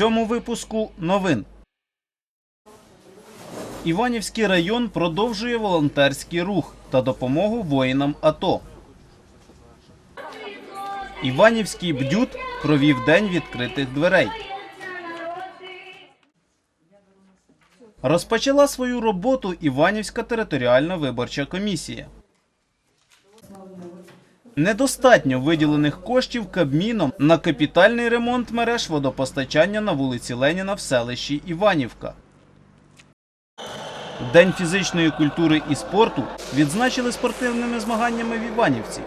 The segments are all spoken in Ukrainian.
цьому випуску новин. Іванівський район продовжує волонтерський рух та допомогу воїнам АТО. Іванівський бдют провів день відкритих дверей. Розпочала свою роботу Іванівська територіальна виборча комісія. Недостатньо виділених коштів Кабміном на капітальний ремонт мереж водопостачання на вулиці Леніна в селищі Іванівка. День фізичної культури і спорту відзначили спортивними змаганнями в Іванівці.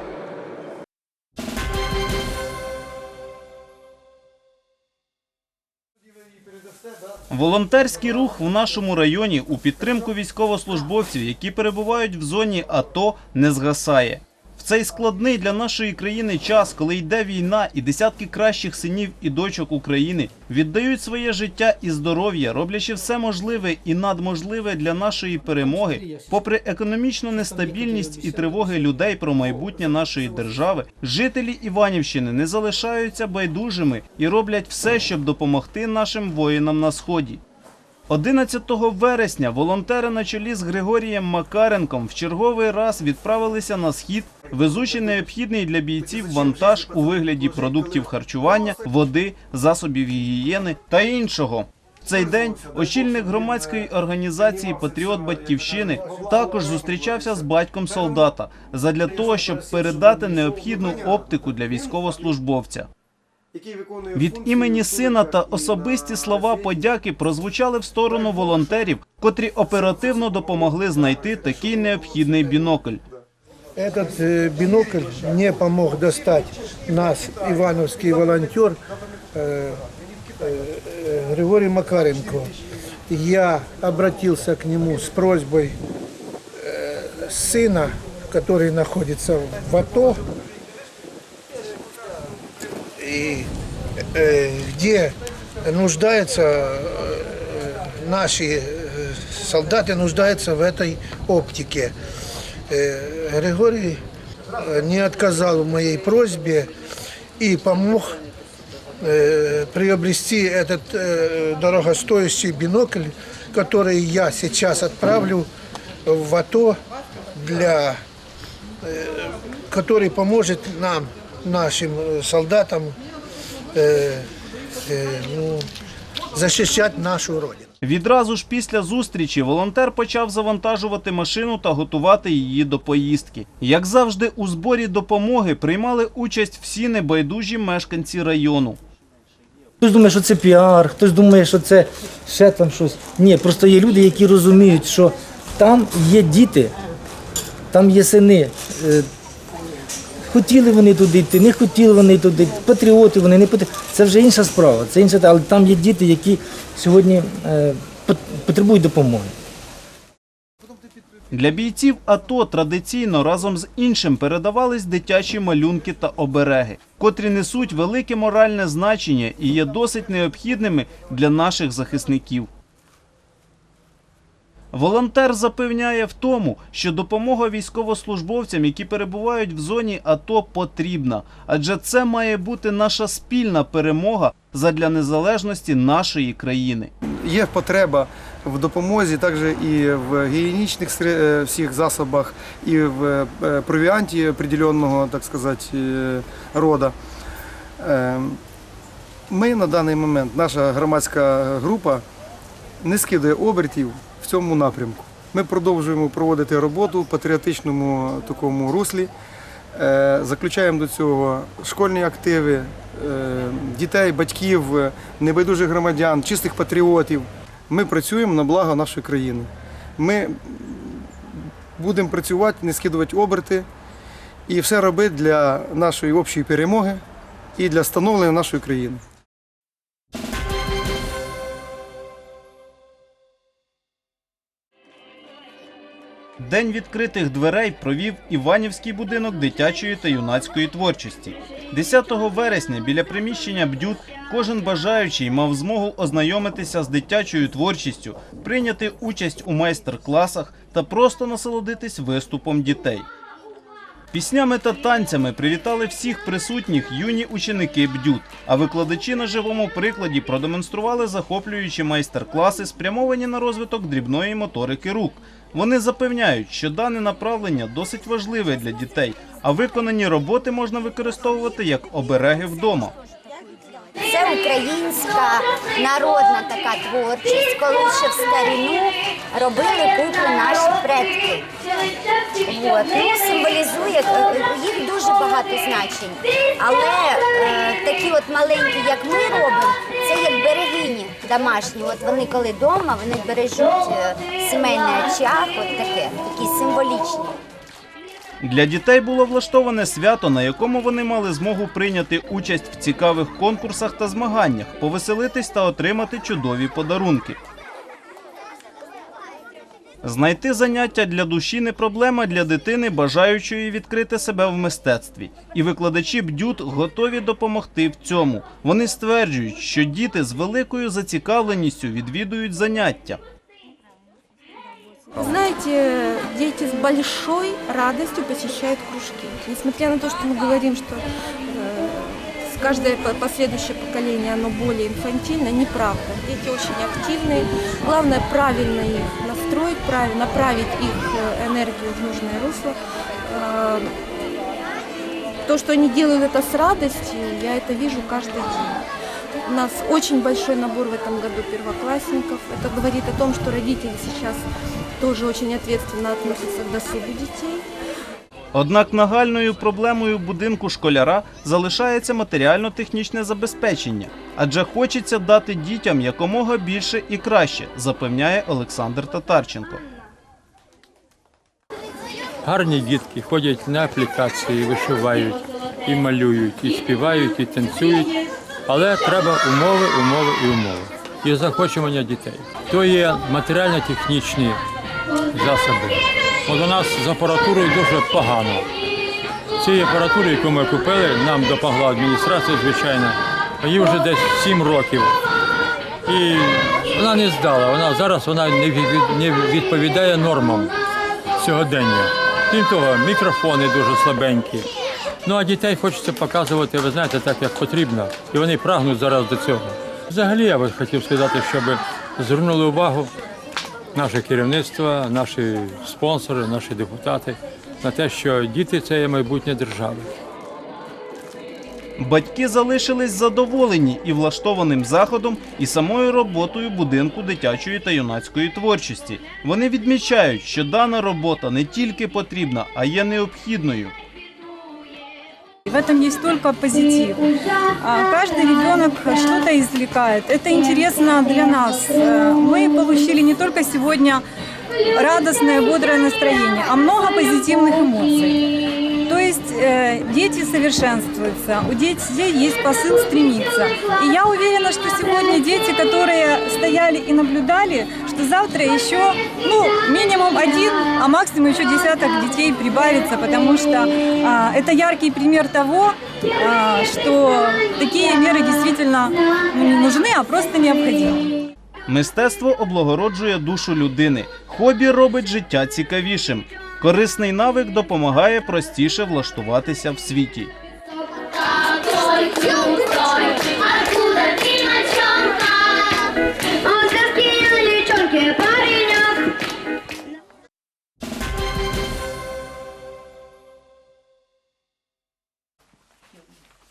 Волонтерський рух в нашому районі у підтримку військовослужбовців, які перебувають в зоні АТО, не згасає. Цей складний для нашої країни час, коли йде війна, і десятки кращих синів і дочок України віддають своє життя і здоров'я, роблячи все можливе і надможливе для нашої перемоги, попри економічну нестабільність і тривоги людей про майбутнє нашої держави, жителі Іванівщини не залишаються байдужими і роблять все, щоб допомогти нашим воїнам на сході. 11 вересня волонтери на чолі з Григорієм Макаренком в черговий раз відправилися на схід, везучи необхідний для бійців вантаж у вигляді продуктів харчування, води, засобів гігієни та іншого. В цей день очільник громадської організації Патріот Батьківщини також зустрічався з батьком солдата задля того, щоб передати необхідну оптику для військовослужбовця. Від імені сина та особисті слова подяки прозвучали в сторону волонтерів, котрі оперативно допомогли знайти такий необхідний бінокль. Этот э, бинокль мне помог достать нас, ивановский волонтер э, э, Григорий Макаренко. Я обратился к нему с просьбой сына, который находится в АТО, и где нуждаются наши солдаты нуждаются в этой оптике. Э, Григорий э, не отказал в моей просьбе и помог э, приобрести этот дорогостоящий бинокль, который я сейчас отправлю в АТО для который поможет нам, нашим солдатам, ну, защищать нашу родину. Відразу ж після зустрічі волонтер почав завантажувати машину та готувати її до поїздки. Як завжди, у зборі допомоги приймали участь всі небайдужі мешканці району. Хтось думає, що це піар, хтось думає, що це ще там щось. Ні, просто є люди, які розуміють, що там є діти, там є сини. Хотіли вони туди йти, не хотіли вони туди, патріоти вони не патріоти. Це вже інша справа. Це інша, але там є діти, які сьогодні е, потребують допомоги. Для бійців АТО традиційно разом з іншим передавались дитячі малюнки та обереги, котрі несуть велике моральне значення і є досить необхідними для наших захисників. Волонтер запевняє в тому, що допомога військовослужбовцям, які перебувають в зоні АТО, потрібна, адже це має бути наша спільна перемога задля незалежності нашої країни. Є потреба в допомозі, також і в гігієнічних е, всіх засобах, і в е, провіанті определенного, так сказати, е, рода. Е, Ми на даний момент, наша громадська група не скидає обертів в цьому напрямку. Ми продовжуємо проводити роботу в патріотичному такому руслі. Е, Заключаємо до цього школьні активи, е, дітей, батьків, небайдужих громадян, чистих патріотів. Ми працюємо на благо нашої країни. Ми будемо працювати, не скидувати оберти і все робити для нашої общої перемоги і для становлення нашої країни. День відкритих дверей провів Іванівський будинок дитячої та юнацької творчості. 10 вересня біля приміщення Бдют кожен бажаючий мав змогу ознайомитися з дитячою творчістю, прийняти участь у майстер-класах та просто насолодитись виступом дітей. Піснями та танцями привітали всіх присутніх юні ученики бдют. А викладачі на живому прикладі продемонстрували захоплюючі майстер-класи, спрямовані на розвиток дрібної моторики рук. Вони запевняють, що дане направлення досить важливе для дітей, а виконані роботи можна використовувати як обереги вдома. Це українська народна така творчість, коли ще в старину робили куклу наші предки. От. Ну, символізує е, їх дуже багато значень. Але е, такі от маленькі, як ми робимо, це як берегині домашні. От вони коли вдома, вони бережуть е, сімейний очаг, от таке, такі символічні. Для дітей було влаштоване свято, на якому вони мали змогу прийняти участь в цікавих конкурсах та змаганнях, повеселитись та отримати чудові подарунки. Знайти заняття для душі не проблема для дитини, бажаючої відкрити себе в мистецтві. І викладачі бдют готові допомогти в цьому. Вони стверджують, що діти з великою зацікавленістю відвідують заняття. Знаете, дети с большой радостью посещают кружки. Несмотря на то, что мы говорим, что э, каждое по- последующее поколение оно более инфантильно, неправда. Дети очень активные. Главное правильно их настроить, направить их э, энергию в нужное русло. Э, То, что они делают это с радостью, я это вижу каждый день. У нас очень большой набор в этом году первоклассников. Это говорит о том, что родители сейчас тоже очень ответственно относятся к досугу детей. Однак нагальною проблемою будинку школяра залишається матеріально-технічне забезпечення, адже хочеться дати дітям якомога більше і краще, запевняє Олександр Татарченко. Гарні дітки ходять на аплікації, вишивають, і малюють, і співають, і танцюють. Але треба умови, умови і умови. І захочування дітей. То є матеріально-технічні засоби. От у нас з апаратурою дуже погано. Цієї апаратури, яку ми купили, нам допомогла адміністрація, звичайно. Їй вже десь 7 років. І вона не здала. Вона зараз вона не від- не відповідає нормам сьогодення. Крім того, мікрофони дуже слабенькі. Ну а дітей хочеться показувати, ви знаєте, так як потрібно. І вони прагнуть зараз до цього. Взагалі я би хотів сказати, щоб звернули увагу наше керівництво, наші спонсори, наші депутати на те, що діти це є майбутнє держави. Батьки залишились задоволені і влаштованим заходом, і самою роботою будинку дитячої та юнацької творчості. Вони відмічають, що дана робота не тільки потрібна, а є необхідною. В этом есть только позитив. А, Каждый ребенок что-то извлекает. Это интересно для нас. Э, Мы получили не только сегодня радостное, бодрое настроение, а много позитивных эмоций. То есть э, дети совершенствуются, у детей есть посыл стремиться. И я уверена, что сегодня дети, которые стояли и наблюдали, что завтра еще, ну, минимум один, а максимум еще десяток детей прибавится, потому что а, это яркий пример того, а, что такие меры действительно ну, не нужны, а просто необходимы. Мистецтво облагороджує душу людини. Хобі робить життя цікавішим. Корисний навик допомагає простіше влаштуватися в світі.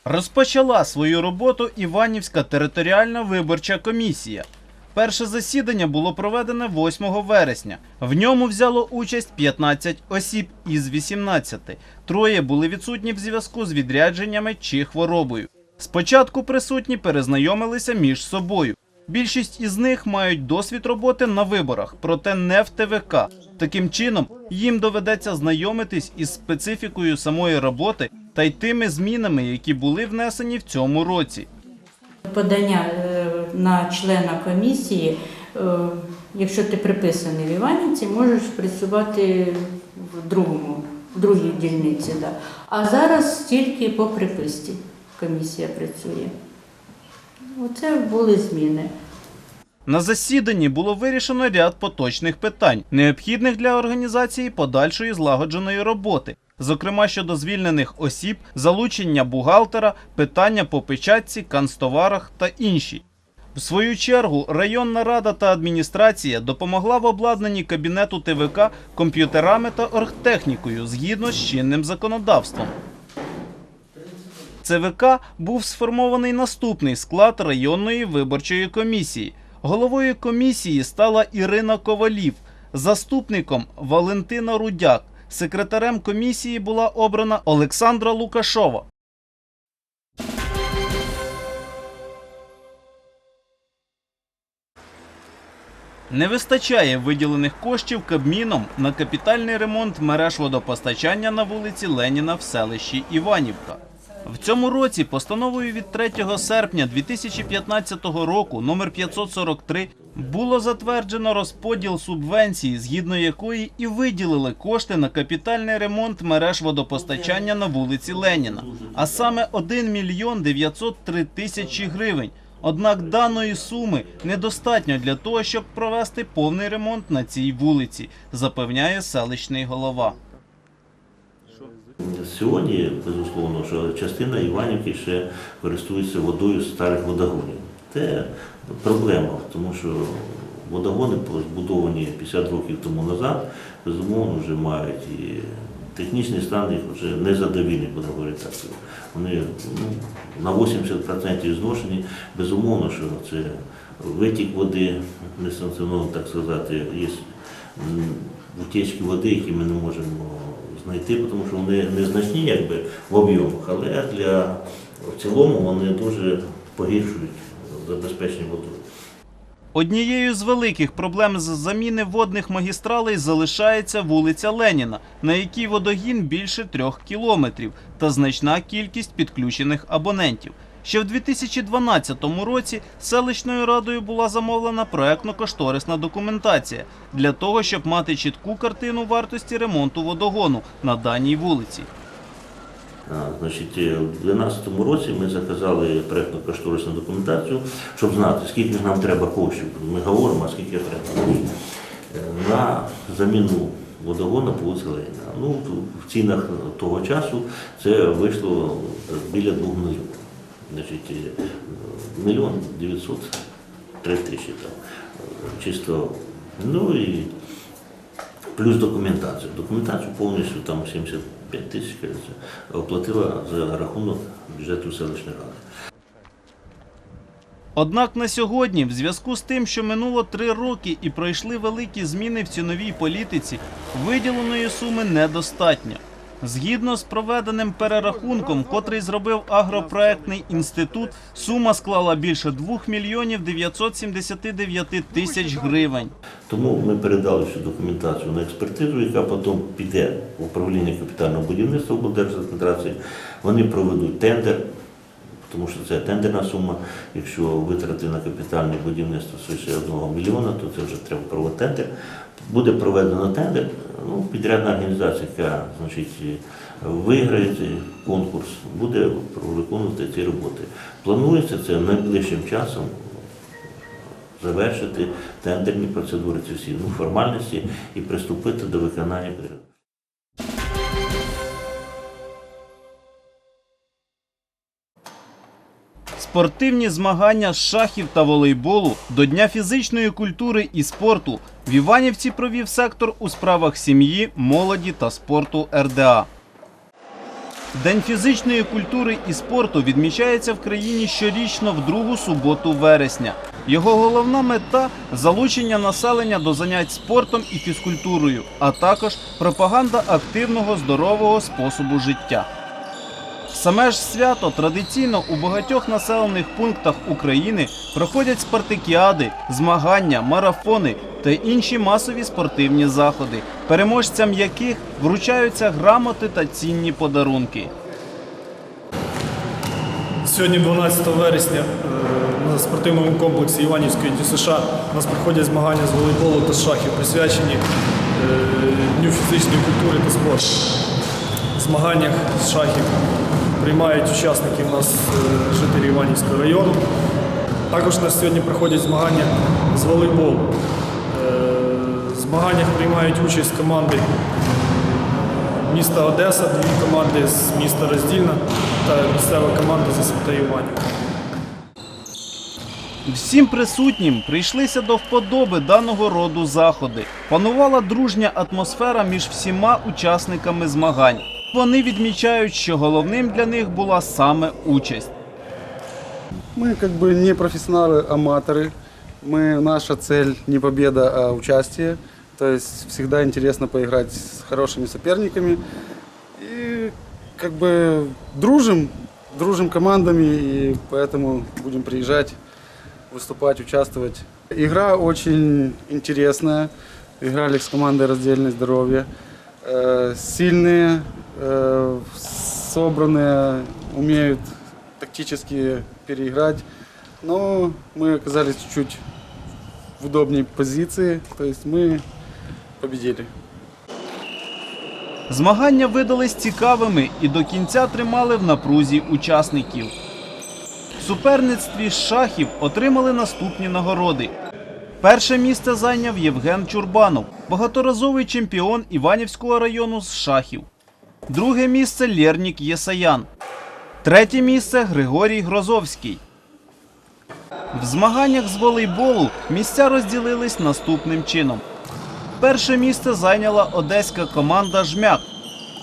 Розпочала свою роботу Іванівська територіальна виборча комісія. Перше засідання було проведене 8 вересня. В ньому взяло участь 15 осіб із 18. Троє були відсутні в зв'язку з відрядженнями чи хворобою. Спочатку присутні перезнайомилися між собою. Більшість із них мають досвід роботи на виборах, проте не в ТВК. Таким чином, їм доведеться знайомитись із специфікою самої роботи та й тими змінами, які були внесені в цьому році. Подання е, на члена комісії, е, якщо ти приписаний в Іванівці, можеш працювати в другому, в другій дільниці. Да. А зараз тільки по приписці комісія працює. Оце були зміни. На засіданні було вирішено ряд поточних питань, необхідних для організації подальшої злагодженої роботи. зокрема щодо звільнених осіб, залучення бухгалтера, питання по печатці, канцтоварах та інші. В свою чергу районна рада та адміністрація допомогла в обладнанні кабінету ТВК комп'ютерами та оргтехнікою згідно з чинним законодавством. ЦВК був сформований наступний склад районної виборчої комісії. Головою комісії стала Ірина Ковалів, заступником Валентина Рудяк. Секретарем комісії була обрана Олександра Лукашова. Не вистачає виділених коштів Кабміном на капітальний ремонт мереж водопостачання на вулиці Леніна в селищі Іванівка. В цьому році постановою від 3 серпня 2015 року номер 543 було затверджено розподіл субвенції, згідно якої і виділили кошти на капітальний ремонт мереж водопостачання на вулиці Леніна, а саме 1 мільйон 903 тисячі гривень. Однак даної суми недостатньо для того, щоб провести повний ремонт на цій вулиці, запевняє селищний голова. Сьогодні, безусловно, що частина Іванівки ще користується водою з старих водогонів. Це проблема, тому що водогони збудовані 50 років тому назад, безумовно, вже мають і технічний стан їх вже незадовільний, будемо говорити так. Вони ну, на 80% зношені. Безумовно, що це витік води, несанкціоновано так сказати, є утічки води, які ми не можемо знайти, тому що вони незначні якби, в об'ємах, але для, в цілому вони дуже погіршують забезпечення водою. Однією з великих проблем з заміни водних магістралей залишається вулиця Леніна, на якій водогін більше трьох кілометрів та значна кількість підключених абонентів. Ще в 2012 році селищною радою була замовлена проектно-кошторисна документація для того, щоб мати чітку картину вартості ремонту водогону на даній вулиці. Значить, е, в 2012 році ми заказали проєктно-кошторисну документацію, щоб знати, скільки нам треба коштів. Ми говоримо, а скільки треба коштів Е, на заміну водогону по вулиці. Ну, в цінах того часу це вийшло біля 2 мільйонів. Значить, е, мільйон 900 три тисячі там. Чисто, ну і плюс документацію. Документацію повністю там 75 тисяч оплатила за рахунок бюджету селищної ради. Однак на сьогодні, в зв'язку з тим, що минуло три роки і пройшли великі зміни в ціновій політиці, виділеної суми недостатньо. Згідно з проведеним перерахунком, котрий зробив агропроектний інститут, сума склала більше 2 мільйонів 979 тисяч гривень. Тому ми передали всю документацію на експертизу, яка потім піде в управління капітального будівництва облдержадміністрації. Вони проведуть тендер, тому що це тендерна сума. Якщо витрати на капітальне будівництво свише 1 мільйона, то це вже треба проводити тендер. Буде проведено тендер, ну, підрядна організація, яка значить, виграє цей конкурс, буде виконувати ці роботи. Планується це найближчим часом завершити тендерні процедури, ці всі ну, формальності і приступити до виконання. Спортивні змагання з шахів та волейболу до Дня фізичної культури і спорту в Іванівці провів сектор у справах сім'ї, молоді та спорту РДА. День фізичної культури і спорту відмічається в країні щорічно в другу суботу вересня. Його головна мета залучення населення до занять спортом і фізкультурою, а також пропаганда активного здорового способу життя. Саме ж свято традиційно у багатьох населених пунктах України проходять спартакіади, змагання, марафони та інші масові спортивні заходи, переможцям яких вручаються грамоти та цінні подарунки. Сьогодні, 12 вересня, е, на спортивному комплексі Іванівської ДЮСШ у нас проходять змагання з волейболу та шахів, присвячені е, Дню фізичної культури та спорту. Змаганнях з шахів приймають учасники нас е, жителі Іванівського району. Також у нас сьогодні проходять змагання з волейболу. Е, В змаганнях приймають участь команди міста Одеса, дві команди з міста Роздільна та місцева команда зі Святої Іванівки. Всім присутнім прийшлися до вподоби даного роду заходи. Панувала дружня атмосфера між всіма учасниками змагань. Вони відмічають, що головним для них була саме участь. Мы как бы не профессионалы, аматоры. Мы, наша цель не победа, а участие. То есть всегда интересно поиграть с хорошими соперниками. И как бы дружим, дружим командами, и поэтому будем приезжать, выступать, участвовать. Игра очень интересная. Играли с командой «Раздельное здоровье». Э, Сильные, э, собранные, умеют тактически переиграть. Но мы оказались чуть-чуть в удобней позиции, то есть мы победили. Змагання видались цікавими і до кінця тримали в напрузі учасників. В суперництві з шахів отримали наступні нагороди. Перше місце зайняв Євген Чурбанов, багаторазовий чемпіон Іванівського району з шахів. Друге місце Лєрнік Єсаян. Третє місце Григорій Грозовський. В змаганнях з волейболу місця розділились наступним чином. Перше місце зайняла одеська команда Жмяк.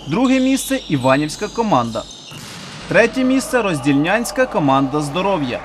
Друге місце Іванівська команда. Третє місце роздільнянська команда здоров'я.